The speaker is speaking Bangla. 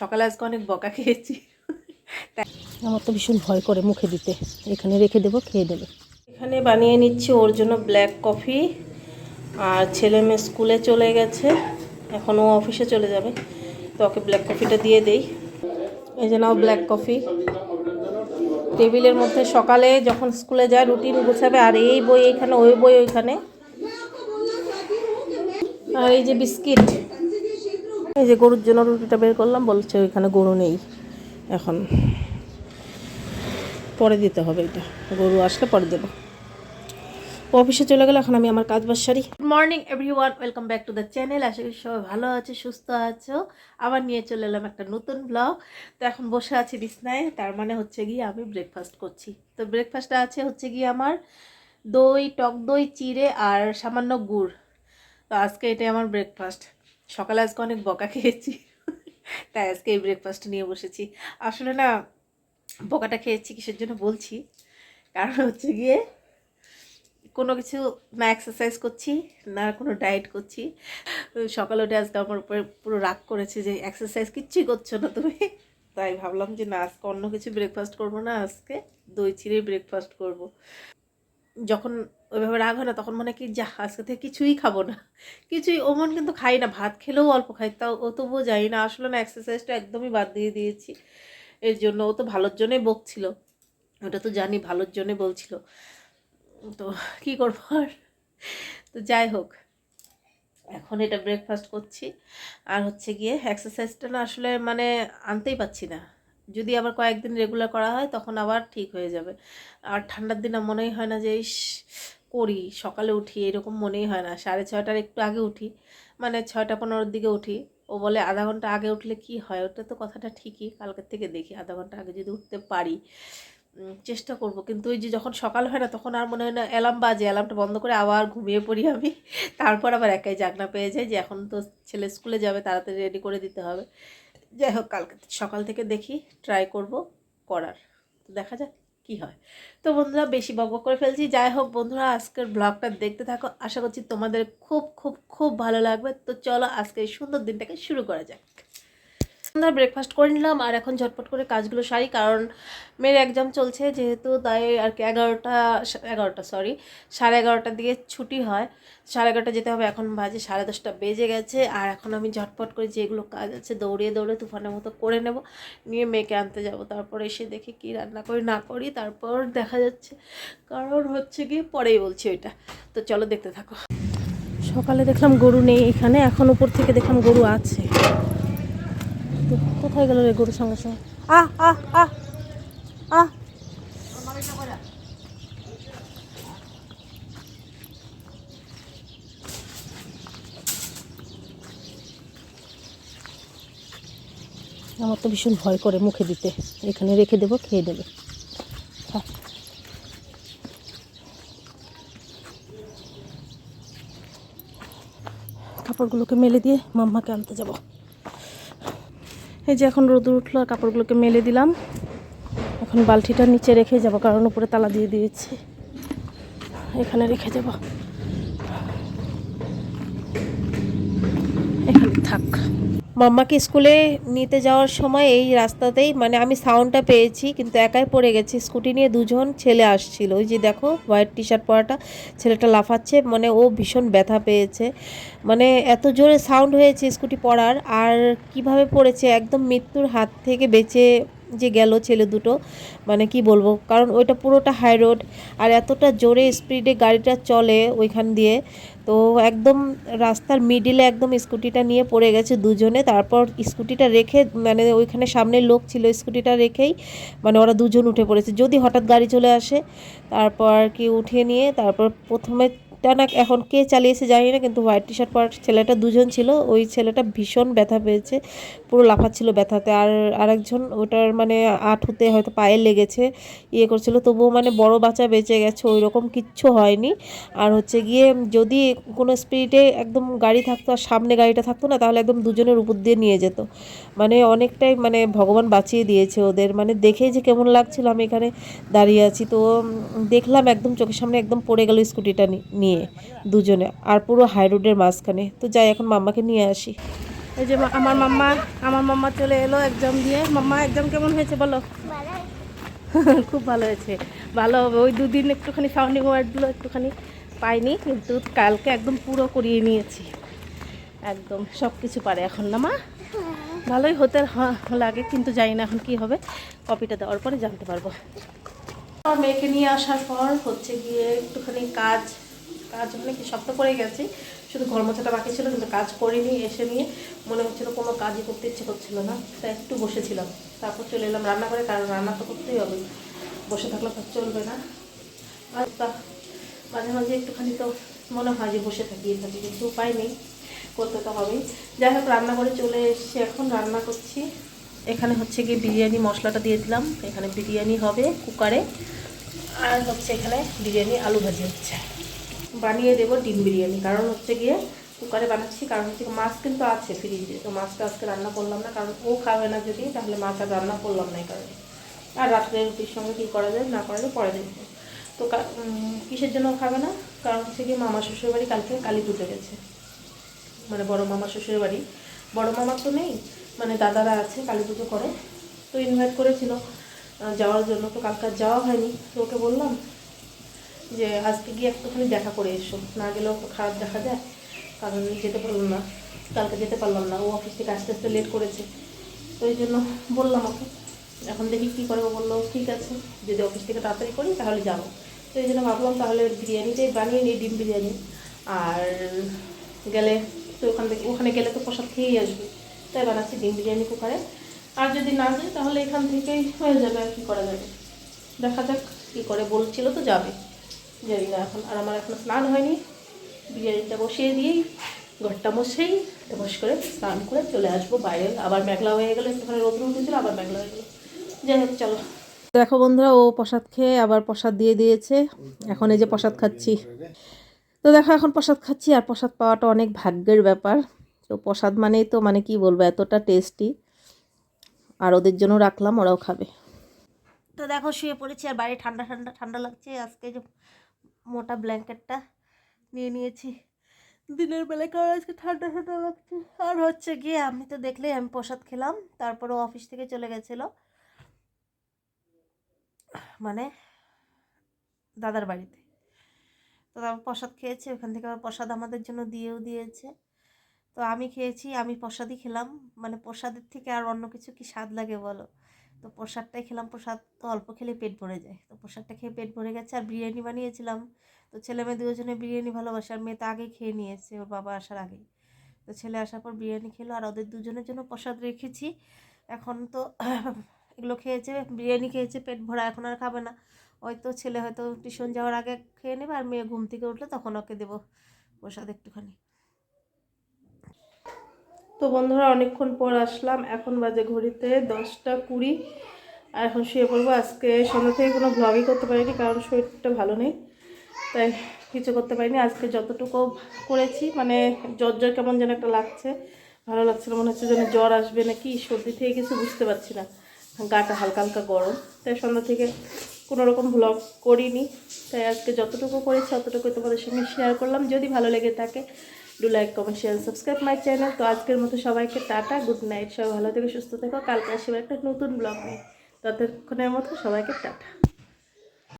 সকালে আজকে অনেক বকা খেয়েছি। আমার তো ভীষণ ভয় করে মুখে দিতে। এখানে রেখে দেবো খেয়ে দেবে এখানে বানিয়ে নিচ্ছি ওর জন্য ব্ল্যাক কফি আর ছেলে মেয়ে স্কুলে চলে গেছে। এখন ও অফিসে চলে যাবে। তো ওকে ব্ল্যাক কফিটা দিয়ে দেই। এই যে নাও ব্ল্যাক কফি টেবিলের মধ্যে সকালে যখন স্কুলে যায় রুটিন গুছাবে আর এই বই এইখানে ওই বই ওইখানে। আর এই যে বিস্কিট এই যে গরুর জন্য রুটিটা বের করলাম, বলছে ওইখানে গরু নেই। এখন পরে দিতে হবে এটা। গরু আসলে পরে দেবো। অফিসে চলে গেলে, এখন আমি আমার কাজ বাস সারি। Good morning everyone welcome back to the channel আশা করি সবাই ভালো আছে, সুস্থ আছো। আবার নিয়ে চলে এলাম একটা নতুন ব্লগ তো এখন বসে আছি বিছনায়, তার মানে হচ্ছে গিয়ে আমি ব্রেকফাস্ট করছি। তো ব্রেকফাস্টটা আছে হচ্ছে গিয়ে আমার দই, টক দই, চিড়ে আর সামান্য গুড়। তো আজকে এটাই আমার ব্রেকফাস্ট সকালে আজকে অনেক বকা খেয়েছি, তাই আজকে এই ব্রেকফাস্ট নিয়ে বসেছি। আসলে না, বকাটা খেয়েছি কিসের জন্য বলছি? কারণ হচ্ছে গিয়ে কোনো কিছু না এক্সারসাইজ করছি, না কোনো ডায়েট করছি। সকালে উঠে আজকে আমার উপরে পুরো রাগ করেছে যে এক্সারসাইজ কিচ্ছুই করছ না তুমি? তাই ভাবলাম যে, না, আজকে অন্য কিছু ব্রেকফাস্ট করব না, আজকে দই চিড়েই ব্রেকফাস্ট করব। যখন ওইভাবে রাগ হয় না, তখন মনে কি যা আজকে থেকে কিছুই খাব না। কিছুই ওমন কিন্তু খাই না, ভাত খেলেও অল্প খাই তাও ও তবুও যাই না, আসলে না এক্সারসাইজটা একদমই বাদ দিয়ে দিয়েছি। এর জন্য ও তো ভালোর জন্যই বকছিল, ওটা তো জানি, ভালোর জন্যে বলছিল। তো কি করব আর? তো যাই হোক, এখন এটা ব্রেকফাস্ট করছি। আর হচ্ছে গিয়ে এক্সারসাইজটা না আসলে মানে আনতেই পাচ্ছি না। যদি আবার কয়েকদিন রেগুলার করা হয়, তখন আবার ঠিক হয়ে যাবে। আর ঠান্ডার দিনে মনেই হয় না যে, ইস করি, সকালে উঠি, এরকম মনেই হয় না। সাড়ে ছয়টার একটু আগে উঠি মানে ছয়টা পনেরোর দিকে উঠি। ও বলে, আধা ঘণ্টা আগে উঠলে কি হয়? ওটা তো কথাটা ঠিকই, কালকের থেকে দেখি, আধা ঘণ্টা আগে যদি উঠতে পারি চেষ্টা করব। কিন্তু ওই যে যখন সকাল হয় না, তখন আর মনে হয় না, অ্যালার্ম বাজে। অ্যালার্মটা বন্ধ করে আবার ঘুমিয়ে পড়ি আমি। তারপর আবার একাই জাগনা পেয়ে যাই যে, এখন তো ছেলে স্কুলে যাবে, তাড়াতাড়ি রেডি করে দিতে হবে। যাই হোক, কালকে সকাল থেকে দেখি, ট্রাই করব করার। তো দেখা যাক। কি হয়? তো বন্ধুরা, বেশি বকবক করে ফেলছি। যাই হোক বন্ধুরা, আজকের ব্লগটা দেখতে থাকো। আশা করছি তোমাদের খুব খুব খুব ভালো লাগবে। তো চলো আজকে সুন্দর দিনটাকে শুরু করা যাক। সন্ধ্যার ব্রেকফাস্ট করে নিলাম, আর এখন ঝটপট করে কাজগুলো সারি, কারণ মেয়ের এক্সাম চলছে, যেহেতু তাই আর কি এগারোটা এগারোটা সরি সাড়ে এগারোটার দিকে ছুটি হয়। সাড়ে এগারোটা যেতে হবে, এখন বাজে সাড়ে দশটা বেজে গেছে, আর এখন আমি ঝটপট করে যেগুলো কাজ আছে দৌড়িয়ে দৌড়ে তুফানের মতো করে নেব, নিয়ে মেয়েকে আনতে যাব। তারপর এসে দেখি কি রান্না করি, না করি, তারপর দেখা যাচ্ছে, কারণ হচ্ছে গিয়ে পরেই বলছি ওইটা। তো চলো দেখতে থাকো। সকালে দেখলাম গরু নেই এখানে, এখন উপর থেকে দেখলাম গরু আছে। কোথায় গেল রে গরুর সঙ্গে সঙ্গে? আহ আহ আহ আহ। আমার তো ভীষণ ভয় করে মুখে দিতে। এখানে রেখে দেবো, খেয়ে দেবে। থাক। কাপড়গুলোকে মেলে দিয়ে মাম্মাকে আনতে যাব। এই যে এখন রোদ উঠল আর কাপড়গুলোকে মেলে দিলাম। এখন বালতিটা নিচে রেখে যাব, কারণ উপরে তালা দিয়ে দিয়েছি। এখানে রেখে যাব। এখানে থাক। মাম্মাকে স্কুলে নিতে যাওয়ার সময় এই রাস্তাতেই মানে আমি সাউন্ডটা পেয়েছি, কিন্তু একাই পড়ে গেছি। স্কুটি নিয়ে দুজন ছেলে আসছিল। ওই যে দেখো হোয়াইট টি শার্ট পরাটা, ছেলেটা লাফাচ্ছে মানে ও ভীষণ ব্যথা পেয়েছে। মানে এত জোরে সাউন্ড হয়েছে স্কুটি পড়ার, আর কীভাবে পড়েছে, একদম মৃত্যুর হাত থেকে বেঁচে যে গেল ছেলে দুটো মানে কি বলব, কারণ ওইটা পুরোটা হাই রোড আর এতটা জোরে স্পিডে গাড়িটা চলে ওইখান দিয়ে। তো একদম রাস্তার মিডিলে একদম স্কুটিটা নিয়ে পড়ে গেছে দুজনে, তারপর স্কুটিটা রেখে মানে ওইখানে সামনে লোক ছিল স্কুটিটা রেখেই মানে ওরা দুজন উঠে পড়েছে। যদি হঠাৎ গাড়ি চলে আসে, তারপর কি উঠিয়ে নিয়ে, তারপর প্রথমে না এখন কে চালিয়েছে জানি না, কিন্তু হোয়াইট টি শার্ট পরা ছেলেটা দুজন ছিল। ওই ছেলেটা ভীষণ ব্যথা পেয়েছে, পুরো লাফাচ্ছিল ব্যথাতে। আর আরেকজন ওটার মানে আঁঠুতে হয়তো পায়ে লেগেছে ইয়ে করছিল। তবুও মানে বড় বাচ্চা বেঁচে গেছে ওই রকম কিচ্ছু হয়নি। আর হচ্ছে গিয়ে যদি কোনো স্পিডে একদম গাড়ি থাকতো আর সামনে গাড়িটা থাকতো না, তাহলে একদম দুজনের উপর দিয়ে নিয়ে যেত। মানে অনেকটাই মানে ভগবান বাঁচিয়ে দিয়েছে ওদের। মানে দেখেই যে কেমন লাগছিল, আমি এখানে দাঁড়িয়ে আছি। তো দেখলাম একদম চোখের সামনে একদম পড়ে গেল স্কুটিটা নি- নিয়ে দুজনে আর পুরো হাই রোডের মাঝখানে। তো যাই, এখন মাম্মাকে নিয়ে আসি। এই যে আমার মাম্মা আমার মাম্মা চলে এলো এক্সাম দিয়ে। মাম্মা এক্সাম কেমন হয়েছে বলো? খুব ভালো হয়েছে। ভালো হবে। ওই দুদিন একটুখানি সাউন্ডিং ওয়ার্ডগুলো একটুখানি পাইনি, কিন্তু কালকে একদম পুরো করিয়ে নিয়েছি। একদম সব কিছু পারে এখন না মা? ভালোই হতে লাগে, কিন্তু জানি না এখন কি হবে। কপিটা দেওয়ার পরে জানতে পারব। মেয়েকে নিয়ে আসার পর হচ্ছে গিয়ে একটুখানি কাজ কাজ মানে কি, সব তো করে গেছি। শুধু ঘর মোছাটা বাকি ছিল, কিন্তু কাজ করিনি, এসে নিয়ে মনে হচ্ছিল কোনো কাজই করতে ইচ্ছে করছিল না। তা একটু বসেছিলাম, তারপর চলে এলাম রান্না করে, কারণ রান্না তো করতেই হবে। বসে থাকলে তো চলবে না। আর তা মাঝে মাঝে একটুখানি তো মনে হয় যে বসে থাকি, এ থাকি, কিন্তু উপায় নেই, করতে তো হবেই। যাই হোক, রান্না করে চলে এসেছি এখন, রান্না করছি। এখানে হচ্ছে গিয়ে বিরিয়ানি মশলাটা দিয়ে দিলাম। এখানে বিরিয়ানি হবে কুকারে, আর হচ্ছে এখানে বিরিয়ানি আলু ভাজি হচ্ছে। বানিয়ে দেবো ডিম বিরিয়ানি। কারণ হচ্ছে গিয়ে কুকারে বানাচ্ছি, কারণ হচ্ছে মাছ কিন্তু আছে ফ্রিজে তো মাছটা আজকে রান্না করলাম না, কারণ ও খাবে না যদি, তাহলে মাছ আর রান্না করলাম না এই কারণে। আর রাত্রে রুটির সঙ্গে কী করা যায়, না করা যায়, পরে দেখব। তো কিসের জন্য খাবে না? কারণ হচ্ছে গিয়ে মামা শ্বশুর বাড়ি কালকে কালী পুজো গেছে। মানে বড় মামা শ্বশুর বাড়ি। বড় মামা তো নেই মানে দাদারা আছে, কালী পুজো করে। তো ইনভাইট করেছিল যাওয়ার জন্য। তো কালকে যাওয়া হয়নি। তো ওকে বললাম যে আজকে গিয়ে একটুখানি দেখা করে এসো। না গেলেও খারাপ দেখা যায়, কারণ যেতে পারলাম না, কালকে যেতে পারলাম না। ও অফিস থেকে আস্তে আস্তে লেট করেছে। তো এই জন্য বললাম ওকে, এখন দেখি কী করব বলল, ঠিক আছে, যদি অফিস থেকে তাড়াতাড়ি করি তাহলে যাব। তো এই জন্য ভাবলাম তাহলে বিরিয়ানিটাই বানিয়ে নিই, ডিম বিরিয়ানি। আর গেলে তো ওখান থেকে, ওখানে গেলে তো প্রসাদ খেয়েই আসবে। তাই বানাচ্ছি ডিম বিরিয়ানি কুকারে। আর যদি না যাই তাহলে এখান থেকেই হয়ে যাবে আর কী করা যাবে। দেখা যাক কী করে। বলছিল তো যাবে। জানি না এখন আর আমার এখন স্নান হয়নি। বিরিয়ানিটা বসিয়ে দিয়েই ঘরটা বসেই বস করে স্নান করে চলে আসব বাইরে। আবার মেঘলা হয়ে গেলো একটুখানি রোদ উঠেছিল আবার মেঘলা হয়ে গেলো। যাই হোক চলো। দেখো বন্ধুরা ও প্রসাদ খেয়ে আবার প্রসাদ দিয়ে দিয়েছে। এখন এই যে প্রসাদ খাচ্ছি। তো দেখো এখন প্রসাদ খাচ্ছি আর প্রসাদ পাওয়াটা অনেক ভাগ্যের ব্যাপার। তো প্রসাদ মানেই তো মানে কি বলব এতটা টেস্টি আর ওদের জন্য রাখলাম ওরাও খাবে। তো দেখো শুয়ে পড়েছি আর বাইরে ঠান্ডা ঠান্ডা ঠান্ডা লাগছে। আজকে যে মোটা ব্ল্যাঙ্কেটটা নিয়ে নিয়েছি। দিনের বেলায় কারণ আজকে ঠান্ডা ঠান্ডা লাগছে। আর হচ্ছে গিয়ে আমি তো দেখলেই আমি প্রসাদ খেলাম, তারপরে অফিস থেকে চলে গেছিল। মানে দাদার বাড়িতে। তো তারপর প্রসাদ খেয়েছে, ওখান থেকে আবার প্রসাদ আমাদের জন্য দিয়েও দিয়েছে। তো আমি খেয়েছি, আমি প্রসাদই খেলাম। মানে প্রসাদের থেকে আর অন্য কিছু কি স্বাদ লাগে বলো? তো প্রসাদটাই খেলাম, প্রসাদ তো অল্প খেলে পেট ভরে যায়। তো প্রসাদটা খেয়ে পেট ভরে গেছে আর বিরিয়ানি বানিয়েছিলাম। তো ছেলে মেয়ে দুজনে বিরিয়ানি ভালোবাসে, আর মেয়ে তো আগেই খেয়ে নিয়েছে, ওর বাবা আসার আগেই। তো ছেলে আসার পর বিরিয়ানি খেলো, আর ওদের দুজনের জন্য প্রসাদ রেখেছি। এখন তো এগুলো খেয়েছে, বিরিয়ানি খেয়েছে, পেট ভরা, এখন আর খাবে না। হয়তো ছেলে হয়তো টিউশন যাওয়ার আগে খেয়ে নেবে, আর মেয়ে ঘুম থেকে উঠলে তখন ওকে দেবো প্রসাদ একটুখানি। তো বন্ধুরা, অনেকক্ষণ পর আসলাম। এখন বাজে ঘড়িতে দশটা কুড়ি। আর এখন শুয়ে পড়ব। আজকে সন্ধ্যা থেকে কোনো ব্লগই করতে পারিনি, কারণ শরীরটা ভালো নেই। তাই কিছু করতে পারিনি। আজকে যতটুকু করেছি মানে জ্বর জ্বর কেমন যেন একটা লাগছে। ভালো লাগছে না, মনে হচ্ছে যেন জ্বর আসবে নাকি, সর্দি থেকে কিছু বুঝতে পারছি না। গাটা হালকা হালকা গরম। তাই সন্ধ্যা থেকে কোনো রকম ব্লগ করিনি। তাই আজকে যতটুকু করেছি ততটুকু তোমাদের সঙ্গে শেয়ার করলাম। যদি ভালো লেগে থাকে do like comment share subscribe my channel তো আজকের মতো সবাইকে টাটা গুড নাইট সবাই ভালো থেকে, সুস্থ থেকো, কালকে আসবে একটা নতুন ব্লগ নিয়ে। ততক্ষণের মতো সবাইকে টাটা।